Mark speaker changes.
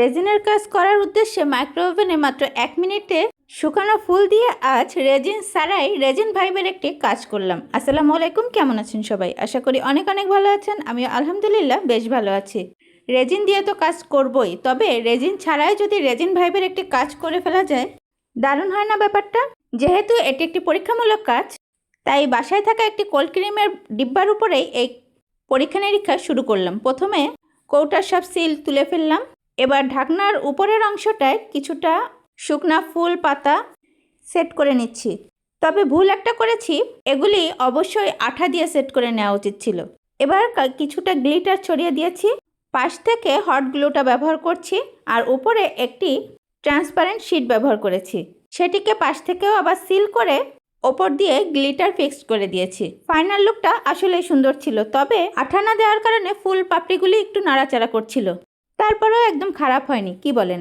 Speaker 1: রেজিনের কাজ করার উদ্দেশ্যে মাইক্রোওভেনে মাত্র এক মিনিটে শুকানো ফুল দিয়ে আজ রেজিন সারাই রেজিন ভাইবের একটি কাজ করলাম। আসসালামু আলাইকুম, কেমন আছেন সবাই? আশা করি অনেক অনেক ভালো আছেন। আমি আলহামদুলিল্লাহ বেশ ভালো আছি। রেজিন দিয়ে তো কাজ করবই, তবে রেজিন ছাড়াই যদি রেজিন ভাইবের একটি কাজ করে ফেলা যায়, দারুণ হয় না ব্যাপারটা? যেহেতু এটি একটি পরীক্ষামূলক কাজ, তাই বাসায় থাকা একটি কোল্ড ক্রিমের ডিব্বার উপরেই এই পরীক্ষা নিরীক্ষা শুরু করলাম। প্রথমে কৌটার সব সিল তুলে ফেললাম। এবার ঢাকনার উপরের অংশটায় কিছুটা শুকনা ফুল পাতা সেট করে নিচ্ছি। তবে ভুল একটা করেছি, এগুলি অবশ্যই আঠা দিয়ে সেট করে নেওয়া উচিত ছিল। এবার কিছুটা গ্লিটার ছড়িয়ে দিয়েছি। পাশ থেকে হট গ্লুটা ব্যবহার করছি আর উপরে একটি ট্রান্সপারেন্ট শিট ব্যবহার করেছি। সেটিকে পাশ থেকেও আবার সিল করে ওপর দিয়ে গ্লিটার ফিক্সড করে দিয়েছি। ফাইনাল লুকটা আসলেই সুন্দর ছিল, তবে আঠা না দেওয়ার কারণে ফুল পাপড়িগুলি একটু নাড়াচাড়া করছিল। তারপরেও একদম খারাপ হয়নি কি বলেন?